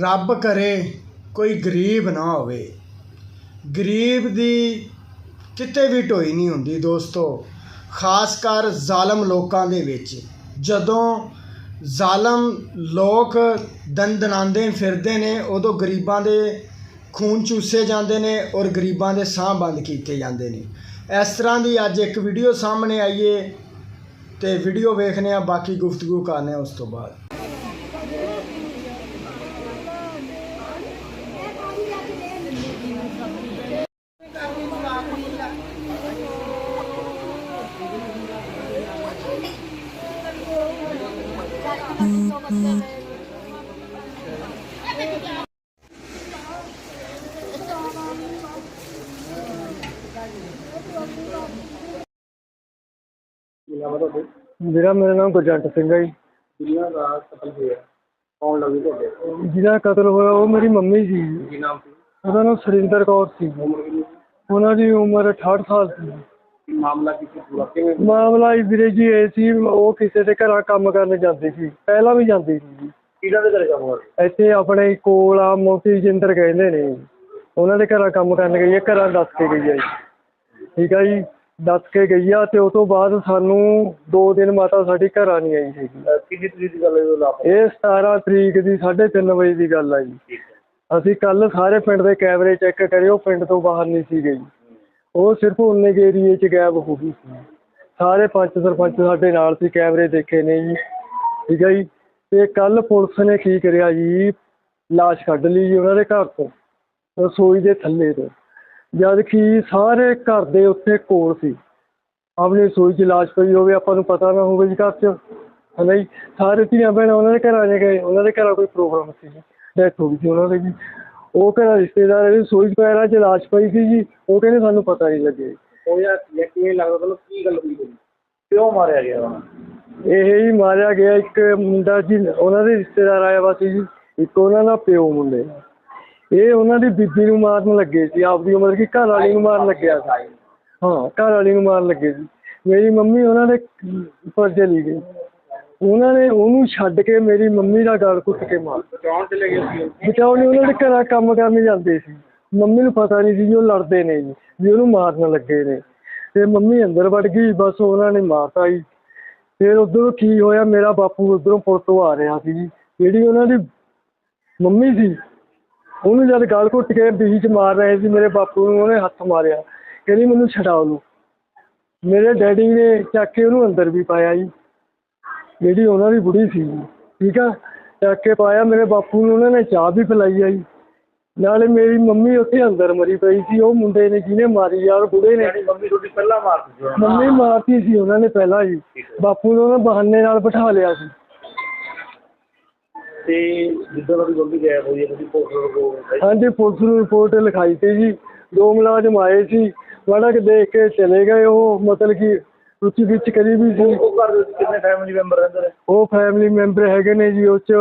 ਰੱਬ ਕਰੇ ਕੋਈ ਗਰੀਬ ਨਾ ਹੋਵੇ। ਗਰੀਬ ਦੀ ਕਿਤੇ ਵੀ ਢੋਈ ਨਹੀਂ ਹੁੰਦੀ ਦੋਸਤੋ। ਖਾਸ ਕਰ ਜ਼ਾਲਮ ਲੋਕਾਂ ਦੇ ਵਿੱਚ। ਜਦੋਂ ਜ਼ਾਲਮ ਲੋਕ ਦੰਦਨਾਉਂਦੇ ਫਿਰਦੇ ਨੇ, ਉਦੋਂ ਗਰੀਬਾਂ ਦੇ ਖੂਨ ਚੂਸੇ ਜਾਂਦੇ ਨੇ ਔਰ ਗਰੀਬਾਂ ਦੇ ਸਾਹ ਬੰਦ ਕੀਤੇ ਜਾਂਦੇ ਨੇ। ਇਸ ਤਰ੍ਹਾਂ ਦੀ ਅੱਜ ਇੱਕ ਵੀਡੀਓ ਸਾਹਮਣੇ ਆਈਏ ਤੇ ਵੀਡੀਓ ਵੇਖਨੇ ਆ ਬਾਕੀ ਗੁਫ਼ਤਗੂ ਕਰਨੇ ਆ ਉਸ ਤੋਂ ਬਾਅਦ ਮੇਰਾ ਮੇਰਾ ਨਾਮ ਗੁਰਜੰਟ ਸਿੰਘ ਹੈ ਜੀ। ਦੁਨੀਆ ਦਾ ਕਤਲ ਹੋਇਆ? ਕੌਣ ਲੱਗੀ ਤੁਹਾਡੇ? ਜਿਹਦਾ ਕਤਲ ਹੋਇਆ ਉਹ ਮੇਰੀ ਮੰਮੀ ਸੀ ਕੀ ਨਾਮ ਸੀ? ਉਹਦਾ ਨਾਮ ਸੁਰਿੰਦਰ ਕੌਰ ਸੀ। ਉਮਰ ਕਿੰਨੀ ਸੀ? ਉਹਨਾਂ ਦੀ ਉਮਰ 68 ਸਾਲ ਸੀ। ਕੀ ਮਾਮਲਾ ਕੀ ਸੀ ਪੂਰਾ? ਕਿਵੇਂ ਮਾਮਲਾ ਇਹ ਵੀਰੇ ਜੀ ਇਹ ਸੀ ਉਹ ਕਿਸੇ ਦੇ ਘਰਾਂ ਕੰਮ ਕਰਨ ਜਾਂਦੀ ਸੀ। ਪਹਿਲਾਂ ਵੀ ਜਾਂਦੀ ਸੀ ਜੀ। ਕਿਹਨਾਂ ਦੇ ਘਰੇ ਕੰਮ ਕਰਦੇ? ਇੱਥੇ ਆਪਣੇ ਕੋਲ ਆ ਮੋਤੀ ਜਿੰਦਰ ਕਹਿੰਦੇ ਨੇ। ਜੀ। ਉਹਨਾਂ ਦੇ ਘਰਾਂ ਕੰਮ ਕਰਨ ਗਈ ਹੈ ਘਰਾਂ ਦੱਸ ਕੇ ਗਈ ਹੈ ਜੀ। ਠੀਕ ਆ ਜੀ। ਦੱਸ ਕੇ ਗਈ ਆ ਤੇ ਉਸ ਤੋਂ ਬਾਅਦ ਸਾਨੂੰ 2 ਦਿਨ ਮਾਤਾ ਸਾਡੀ ਘਰਾਂ ਨਹੀਂ ਆਈ ਸੀਗੀ। ਅਹ ਕਿੰਨੀ ਤਰੀਕ ਦੀ ਗੱਲ ਹੈ ਉਹ ਲਾਪ ਇਹ 17 ਤਰੀਕ ਦੀ 3:30 ਵਜੇ ਦੀ ਗੱਲ ਆ ਜੀ। ਅਸੀਂ ਕੱਲ ਸਾਰੇ ਪਿੰਡ ਦੇ ਕੈਮਰੇ ਚੈੱਕ ਕਰੇ ਉਹ ਪਿੰਡ ਤੋਂ ਬਾਹਰ ਨਹੀਂ ਸੀ ਗਈ ਉਹ ਸਿਰਫ ਕੇ ਏਰੀਏ 'ਚ ਗਾਇਬ ਹੋ ਗਈ ਸੀ। ਸਾਰੇ ਪੰਚ ਸਰਪੰਚ ਸਾਡੇ ਨਾਲ ਸੀ ਕੈਮਰੇ ਦੇਖੇ ਨੇ ਜੀ। ਠੀਕ ਹੈ ਜੀ। ਤੇ ਕੱਲ ਪੁਲਿਸ ਨੇ ਕੀ ਕਰਿਆ ਜੀ? ਲਾਸ਼ ਕੱਢ ਲਈ ਜੀ ਉਹਨਾਂ ਦੇ ਘਰ ਤੋਂ ਰਸੋਈ ਦੇ ਥੱਲੇ ਤੋਂ। ਜਦ ਕਿ ਸਾਰੇ ਘਰ ਦੇ ਉੱਥੇ ਕੋਲ ਸੀ। ਆਪਣੀ ਰਸੋਈ 'ਚ ਲਾਸ਼ ਪਈ ਹੋਵੇ ਆਪਾਂ ਨੂੰ ਪਤਾ ਨਾ ਹੋਵੇ ਜੀ ਘਰ 'ਚ। ਹੈ ਨਾ ਜੀ? ਸਾਰੇ ਧੀਆਂ ਭੈਣਾਂ ਉਹਨਾਂ ਦੇ ਘਰਾਂ 'ਚ ਗਏ ਉਹਨਾਂ ਦੇ ਘਰਾਂ ਕੋਈ ਪ੍ਰੋਗਰਾਮ ਸੀ ਡੈਥ ਹੋ ਗਈ ਸੀ ਉਹਨਾਂ ਦੀ ਜੀ। ਉਹ ਘਰਾਂ ਰਿਸ਼ਤੇਦਾਰ ਦੀ ਰਸੋਈ 'ਚ ਪੈਰਾਂ 'ਚ ਲਾਸ਼ ਪਈ ਸੀ ਜੀ। ਉਹ ਕਹਿੰਦੇ ਸਾਨੂੰ ਪਤਾ ਨਹੀਂ ਲੱਗੇ। ਹੋਇਆ ਜਾਂ ਕਿਵੇਂ ਲੱਗਦਾ ਤੁਹਾਨੂੰ ਕੀ ਗੱਲ ਹੋਈ? ਕਿਉਂ ਮਾਰਿਆ ਗਿਆ ਉਹਨਾਂ? ਇਹ ਹੀ ਮਾਰਿਆ ਗਿਆ ਇੱਕ ਮੁੰਡਾ ਜੀ ਉਹਨਾਂ ਦੇ ਰਿਸ਼ਤੇਦਾਰ ਆਇਆ ਵਾ ਸੀ ਜੀ। ਇੱਕ ਉਹਨਾਂ ਦਾ ਪਿਓ ਮੁੰਡੇ। ਇਹ ਉਹਨਾਂ ਦੀ ਬੀਬੀ ਨੂੰ ਮਾਰਨ ਲੱਗੇ ਸੀ ਆਪਦੀ ਉਮਰ ਕੀ ਘਰ ਵਾਲੀ ਨੂੰ ਮਾਰਨ ਲੱਗਿਆ ਸੀ। ਹਾਂ ਘਰ ਵਾਲੀ ਨੂੰ ਮਾਰਨ ਲੱਗੇ ਸੀ। ਮੇਰੀ ਮੰਮੀ ਉਹਨਾਂ ਦੇ ਉੱਪਰ ਚਲੀ ਗਈ। ਉਹਨਾਂ ਨੇ ਉਹਨੂੰ ਛੱਡ ਕੇ ਮੇਰੀ ਮੰਮੀ ਦਾ ਗਲ ਘੁੱਟ ਕੇ ਮਾਰ ਬਚਾਉਣ ਚਲੇ ਗਏ ਸੀ ਉਹ। ਬਚਾਉ ਨੇ ਉਹਨਾਂ ਦੇ ਘਰਾਂ ਕੰਮ ਕਰਨ ਜਾਂਦੇ ਸੀ। ਮੰਮੀ ਨੂੰ ਪਤਾ ਨਹੀਂ ਸੀ ਜੀ ਉਹ ਲੜਦੇ ਨੇ ਜੀ ਵੀ ਉਹਨੂੰ ਮਾਰਨ ਲੱਗੇ ਨੇ। ਤੇ ਮੰਮੀ ਅੰਦਰ ਵੜ ਗਈ ਬਸ ਉਹਨਾਂ ਨੇ ਮਾਰਤਾ ਜੀ। ਫਿਰ ਉਧਰੋਂ ਕੀ ਹੋਇਆ ਮੇਰਾ ਬਾਪੂ ਉਧਰੋਂ ਤੋਂ ਆ ਰਿਹਾ ਸੀ ਜੀ। ਜਿਹੜੀ ਉਹਨਾਂ ਦੀ ਮੰਮੀ ਸੀ ਉਹਨੂੰ ਜਦ ਗਲ ਘੁੱਟ ਕੇ ਬੀਚ ਮਾਰ ਰਹੇ ਸੀ ਮੇਰੇ ਬਾਪੂ ਨੂੰ ਉਹਨੇ ਹੱਥ ਮਾਰਿਆ। ਕਹਿੰਦੀ ਮੈਨੂੰ ਛਡਾ ਉਹਨੂੰ ਮੇਰੇ ਡੈਡੀ ਨੇ ਚੱਕ ਕੇ ਉਹਨੂੰ ਅੰਦਰ ਵੀ ਪਾਇਆ ਜੀ। ਜਿਹੜੀ ਉਹਨਾਂ ਦੀ ਬੁੜੀ ਸੀ ਠੀਕ ਆ? ਚੱਕ ਕੇ ਪਾਇਆ ਮੇਰੇ ਬਾਪੂ ਨੂੰ ਉਹਨਾਂ ਨੇ ਚਾਹ ਵੀ ਪਿਲਾਈ ਆ ਜੀ। ਨਾਲੇ ਮੇਰੀ ਮੰਮੀ ਉੱਥੇ ਅੰਦਰ ਮਰੀ ਪਈ ਸੀ ਉਹ ਮੁੰਡੇ ਨੇ ਜਿਹਨੇ ਮਾਰੀ ਯਾਰ ਬੁੜੇ ਨੇ। ਮੰਮੀ ਤੁਹਾਡੀ ਪਹਿਲਾਂ ਮਾਰਤੀ ਸੀ। ਮੰਮੀ ਮਾਰਤੀ ਸੀ ਉਹਨਾਂ ਨੇ ਪਹਿਲਾਂ ਜੀ। ਬਾਪੂ ਨੂੰ ਉਹਨਾਂ ਬਹਾਨੇ ਨਾਲ ਬਿਠਾ ਲਿਆ ਸੀ। ਤੇ ਜਿੱਦਾਂ ਤੁਹਾਡੀ ਮੰਮੀ ਗਾਇਬ ਹੋਈ ਹੈ ਤੁਸੀਂ ਪੋਸਟਰ ਕੋ ਹਾਂਜੀ ਪੁਲਿਸ ਨੂੰ ਰਿਪੋਰਟ ਲਿਖਾਈ ਤੇ ਜੀ। ਦੋ ਮੁਲਾਜ਼ਮ ਆਏ ਸੀ। ਮਾੜਾ ਕਿ ਦੇਖ ਕੇ ਚਲੇ ਗਏ ਉਹ ਮਤਲਬ ਕਿ ਰੁਚੀ ਵਿੱਚ ਕਰੀ ਵੀ ਸੀ। ਉਹ ਘਰ ਦੇ ਵਿੱਚ ਕਿੰਨੇ ਫੈਮਿਲੀ ਮੈਂਬਰ ਰਹਿੰਦੇ ਨੇ? ਉਹ ਫੈਮਿਲੀ ਮੈਂਬਰ ਹੈਗੇ ਨੇ ਜੀ ਉਹ ਚ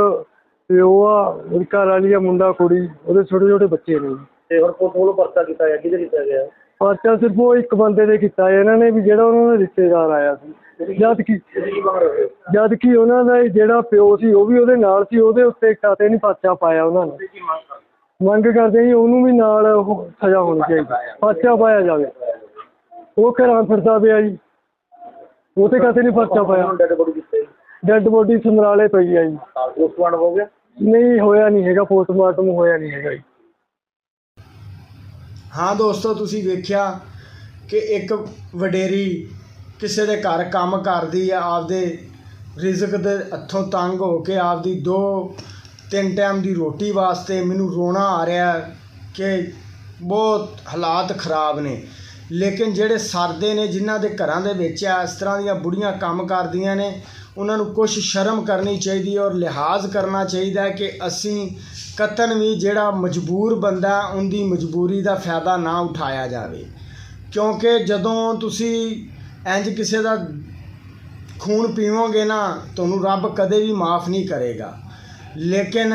ਪਿਓ ਆ ਉਹਦੀ ਘਰ ਵਾਲੀ ਆ ਮੁੰਡਾ ਕੁੜੀ ਉਹਦੇ ਛੋਟੇ ਛੋਟੇ ਬੱਚੇ ਨੇ ਜੀ। ਤੇ ਹੁਣ ਪੁਲਿਸ ਵੱਲੋਂ ਪਰਚਾ ਕੀਤਾ ਗਿਆ ਕਿਹਦੇ ਕੀਤਾ ਗਿਆ? ਪਰਚਾ ਸਿਰਫ ਉਹ ਇੱਕ ਬੰਦੇ ਦੇ ਕੀਤਾ ਇਹਨਾਂ ਨੇ ਵੀ ਜਿਹੜਾ ਉਹਨਾਂ ਦਾ ਰਿਸ਼ਤੇਦਾਰ ਆਇਆ ਸੀ। ਜਦ ਕਿ ਜਦ ਕਿ ਉਹਨਾਂ ਦਾ ਜਿਹੜਾ ਪਿਓ ਸੀ ਉਹ ਵੀ ਉਹਦੇ ਨਾਲ ਸੀ ਉਹਦੇ ਉੱਤੇ ਕਾਤੇ ਨਹੀਂ ਪਰਚਾ ਪਾਇਆ ਉਹਨਾਂ ਨੇ। ਮੰਗ ਕਰਦੇ ਜੀ ਉਹਨੂੰ ਵੀ ਨਾਲ ਉਹ ਸਜ਼ਾ ਹੋਣੀ ਚਾਹੀਦੀ ਪਰਚਾ ਪਾਇਆ ਜਾਵੇ। ਉਹ ਘਰਾਂ ਫਿਰਦਾ ਪਿਆ ਜੀ। ਉਹ ਤੇ ਕਾਤੇ ਨਹੀਂ ਪਰਚਾ ਪਾਇਆ। ਡੈੱਡ ਬੋਡੀ ਸਮਰਾਲੇ ਪਈ ਆ ਜੀ। ਪੋਸਟਮਾਰਟਮ ਹੋ ਗਿਆ? ਨਹੀਂ ਹੋਇਆ ਨਹੀਂ ਹੈਗਾ ਪੋਸਟਮਾਰਟਮ ਹੋਇਆ ਨਹੀਂ ਹੈਗਾ ਜੀ। ਹਾਂ ਦੋਸਤੋ ਤੁਸੀਂ ਵੇਖਿਆ ਕਿ ਇੱਕ ਵਡੇਰੀ ਕਿਸੇ ਦੇ ਘਰ ਕੰਮ ਕਰਦੀ ਆ, ਆਪਦੇ ਰਿਜ਼ਕ ਦੇ ਹੱਥੋਂ ਤੰਗ ਹੋ ਕੇ ਆਪਦੀ ਦੋ, ਤਿੰਨ ਟਾਈਮ ਦੀ ਰੋਟੀ ਵਾਸਤੇ ਮੈਨੂੰ ਰੋਣਾ ਆ ਰਿਹਾ ਕਿ ਬਹੁਤ ਹਾਲਾਤ ਖਰਾਬ ਨੇ। ਲੇਕਿਨ ਜਿਹੜੇ ਸਰਦੇ ਨੇ, ਜਿਨ੍ਹਾਂ ਦੇ ਘਰਾਂ ਦੇ ਵਿੱਚ ਆ, ਇਸ ਤਰ੍ਹਾਂ ਦੀਆਂ ਬੁੜੀਆਂ ਕੰਮ ਕਰਦੀਆਂ ਨੇ, ਉਹਨਾਂ ਨੂੰ ਕੁਝ ਸ਼ਰਮ ਕਰਨੀ ਚਾਹੀਦੀ ਹੈ ਔਰ ਲਿਹਾਜ਼ ਕਰਨਾ ਚਾਹੀਦਾ ਹੈ ਕਿ ਅਸੀਂ ਕਤਨ ਵੀ ਜਿਹੜਾ ਮਜਬੂਰ ਬੰਦਾ, ਉਹਦੀ ਮਜਬੂਰੀ ਦਾ ਫਾਇਦਾ ਨਾ ਉਠਾਇਆ ਜਾਵੇ। ਕਿਉਂਕਿ ਜਦੋਂ ਤੁਸੀਂ ਇੰਜ ਕਿਸੇ ਦਾ ਖੂਨ ਪੀਵੋਗੇ ਨਾ, ਤੁਹਾਨੂੰ ਰੱਬ ਕਦੇ ਵੀ ਮਾਫ ਨਹੀਂ ਕਰੇਗਾ। ਲੇਕਿਨ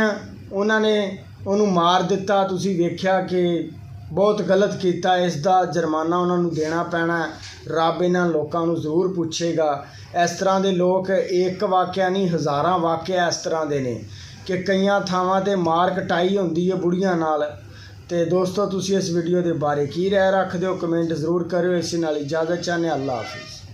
ਉਹਨਾਂ ਨੇ ਉਹਨੂੰ ਮਾਰ ਦਿੱਤਾ। ਤੁਸੀਂ ਵੇਖਿਆ ਕਿ ਬਹੁਤ ਗਲਤ ਕੀਤਾ। ਇਸ ਦਾ ਜੁਰਮਾਨਾ ਉਹਨਾਂ ਨੂੰ ਦੇਣਾ ਪੈਣਾ। ਰੱਬ ਇਹਨਾਂ ਲੋਕਾਂ ਨੂੰ ਜ਼ਰੂਰ ਪੁੱਛੇਗਾ। ਇਸ ਤਰ੍ਹਾਂ ਦੇ ਲੋਕ ਇੱਕ ਵਾਕਿਆ ਨਹੀਂ, ਹਜ਼ਾਰਾਂ ਵਾਕਿਆ ਇਸ ਤਰ੍ਹਾਂ ਦੇ ਨੇ ਕਿ ਕਈਆਂ ਥਾਵਾਂ ਤੇ ਮਾਰ ਕਟਾਈ ਹੁੰਦੀ ਹੈ ਬੁੜੀਆਂ ਨਾਲ। ਤੇ ਦੋਸਤੋ, ਤੁਸੀਂ ਇਸ ਵੀਡੀਓ ਦੇ ਬਾਰੇ ਕੀ ਰਾਏ ਰੱਖਦੇ ਹੋ? ਕਮੈਂਟ ਜ਼ਰੂਰ ਕਰਿਓ। ਇਸ ਨਾਲ ਇਜਾਜ਼ਤ ਚਾਹਨੇ ਅੱਲਾ ਹਾਫਿਜ਼।